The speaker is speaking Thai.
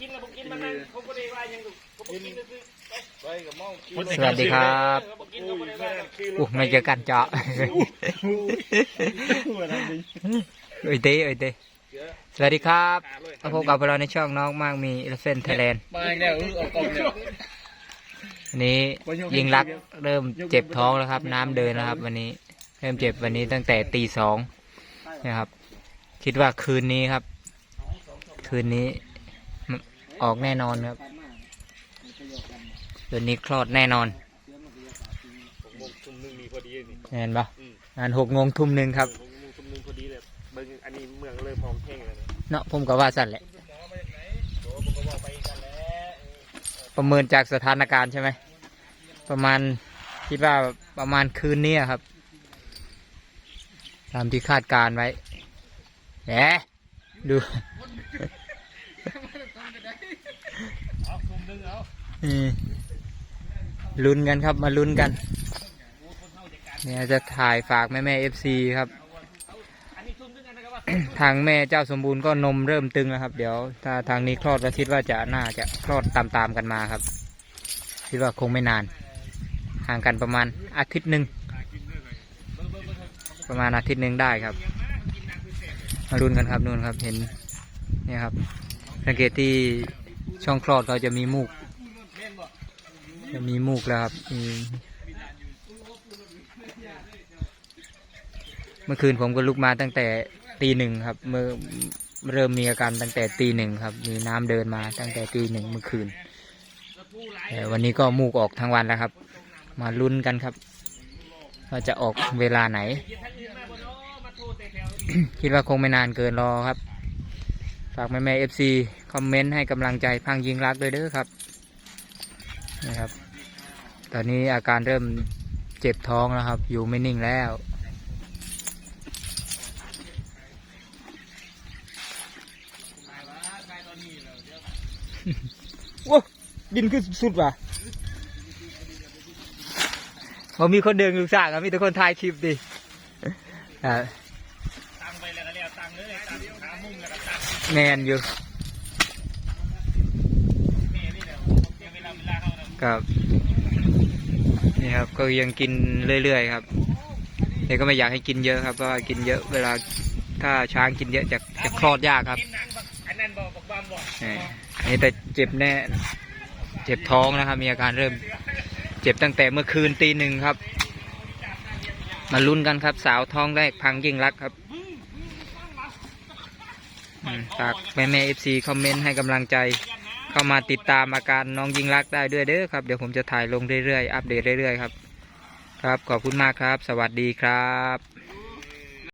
กินแล้วบ่กินมันนั่งผมบ่ได้ว่าหยังลูกผมบ่กินซื่อไปกับมองกินสวัสดีครับๆบ่กินแล้วบ่ได้ว่าหยังอู้ไม่เจอกันเจาะเอ้ยเต้เอ้ยเต้สวัสดีครับมาพบกับเราในช่องน้องมากมีเอลเฟนไทยแลนด์มาอีกแล้วเออเอากล่องเนี่ยวันนี้ยิงรักเริ่มเจ็บท้องแล้วครับ น้ำเดินแล้วครับ วันนี้ เริ่มเจ็บวันนี้ตั้งแต่ตีสองนะครับ คิดว่าคืนนี้ครับ คืนนี้ ออกแน่นอนครับคืนนี้คลอดแน่นอนผมงทุ่มนึงมีพอดีนี่เห็นปะงานหกโมงทุ่มหนึ่งครับผมงทุ่มนึงพอดีเลยเบิ่งอันนี้เมืองเริ่มพร้อมแห้งแล้วนะเนาะผมก็ว่าสั่นแหละโอ้ผมก็ว่าไปกันแล้วประเมินจากสถานการณ์ใช่ไหม ประมาณคิดว่าประมาณคืนนี้ครับ ตามที่คาดการณ์ไว้แหมดู เอาทุ่ม นึงเอาอืมลุ้นกันครับมาลุ้นกัน เนี่ยจะถ่ายฝากแม่แม่เอฟซีครับอันนี้ทุ่มนึงอันนะครับว่าทางแม่เจ้าสมบูรณ์ก็นมเริ่มตึงแล้วครับ เดี๋ยวถ้าทางนี้คลอดก็คิดว่าจะน่าจะคลอดตามๆกันมาครับ คิดว่าคงไม่นาน ห่างกันประมาณอาทิตย์หนึ่งประมาณอาทิตย์หนึ่งได้ครับ มาลุ้นกันครับนู่นครับเห็นเนี่ยครับสังเกตที่ ช่องคลอดเขาจะมีมูก จะมีมูกแล้วครับเมื่อคืนผมก็ลุกมาตั้งแต่ตีหนึ่งครับ เมื่อเริ่มมีอาการตั้งแต่ตีหนึ่งครับ มีน้ำเดินมาตั้งแต่ตีหนึ่งเมื่อคืนแต่วันนี้ก็มูกออกทั้งวันแล้วครับ มาลุ้นกันครับว่าจะออกเวลาไหน คิดว่าคงไม่นานเกินรอครับ ฝากแม่แม่เอฟซี คอมเมนต์ให้กำลังใจพังยิงรักด้วยเด้อครับนี่ครับ ตอนนี้อาการเริ่มเจ็บท้องแล้วครับ อยู่ไม่นิ่งแล้วว้าดินขึ้นสุดว่ะพอมีคนเดินอยู่สร้างอะมีแต่คนถ่ายคลิปดิอ่าตังไปแล้วก็แล้วตังเลยตังขามุ้งแล้วก็ตังแมนอยู่ แม่นี่แหละเสียเวลาเว ลาเขานะกับ นี่ครับก็ยังกินเรื่อยๆครับแต่ก็ไม่อยากให้กินเยอะครับเพราะว่ากินเยอะเวลาถ้าช้างกินเยอะจะจะคลอดยากครับกินหนังบักอันนั้นบอกบอกบ้ามบอกนี่นี่แต่เจ็บแน่ เจ็บท้องนะครับ มีอาการเริ่ม เจ็บตั้งแต่เมื่อคืนตีหนึ่งครับ มาลุ้นกันครับ สาวท้องแรกพังยิ่งรักครับอืมฝากแม่แม่เอฟซีคอมเมนต์ให้กำลังใจ เข้ามาติดตามอาการน้องยิงรักได้ด้วยเด้อครับ เดี๋ยวผมจะถ่ายลงเรื่อยๆ อัปเดตเรื่อยๆครับ ครับ ขอบคุณมากครับ สวัสดีครับ